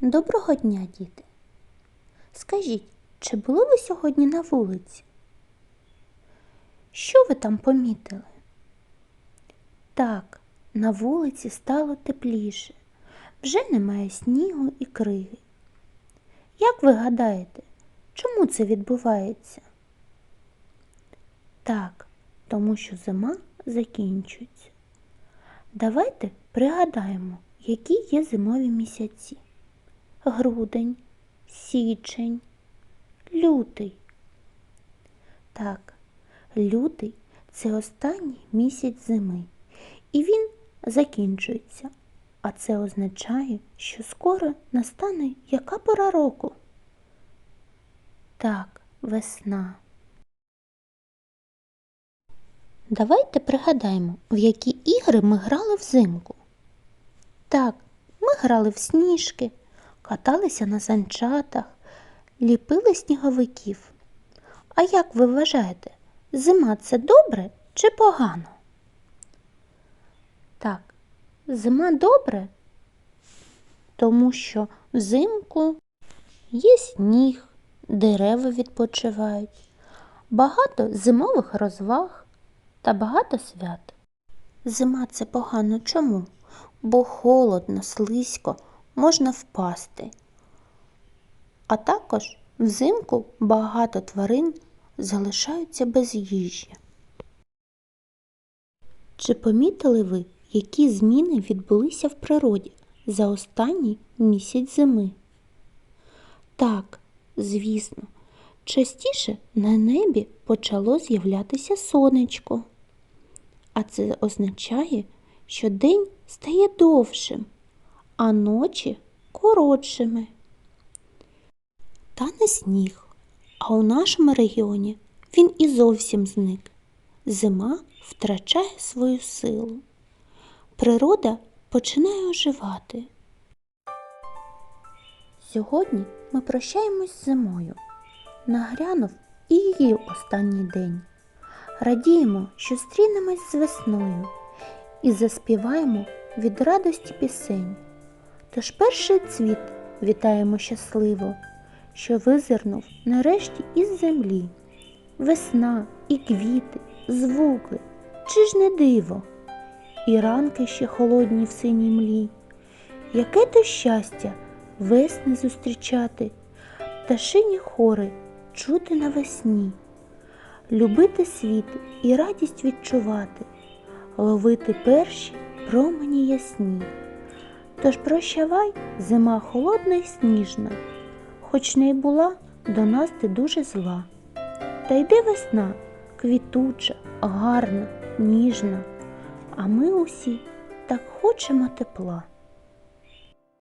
Доброго дня, діти. Скажіть, чи були ви сьогодні на вулиці? Що ви там помітили? Так, на вулиці стало тепліше. Вже немає снігу і криги. Як ви гадаєте, чому це відбувається? Так, тому що зима закінчується. Давайте пригадаємо, які є зимові місяці. Грудень, січень, лютий. Так, лютий це останній місяць зими, і він закінчується. А це означає, що скоро настане яка пора року? Так, весна. Давайте пригадаємо, в які ігри ми грали взимку. Так, ми грали в сніжки, каталися на санчатах, ліпили сніговиків. А як ви вважаєте, зима це добре чи погано? Так, зима добре, тому що взимку є сніг, дерева відпочивають, багато зимових розваг та багато свят. Зима це погано чому? Бо холодно, слизько, можна впасти. А також взимку багато тварин залишаються без їжі. Чи помітили ви, які зміни відбулися в природі за останній місяць зими? Так, звісно, частіше на небі почало з'являтися сонечко. А це означає, що день стає довшим, а ночі коротшими. Тане сніг, а у нашому регіоні він і зовсім зник. Зима втрачає свою силу. Природа починає оживати. Сьогодні ми прощаємось з зимою. Нагрянув і її останній день. Радіємо, що стрінемось з весною і заспіваємо від радості пісень. Тож перший цвіт вітаємо щасливо, що визирнув нарешті із землі. Весна і квіти, звуки, чи ж не диво, і ранки ще холодні в синій млі. Яке то щастя весни зустрічати, пташині хори чути навесні, любити світ і радість відчувати, ловити перші промені ясні. Тож прощавай, зима холодна й сніжна, хоч не й була до нас ти дуже зла. Та йде весна, квітуча, гарна, ніжна, а ми усі так хочемо тепла.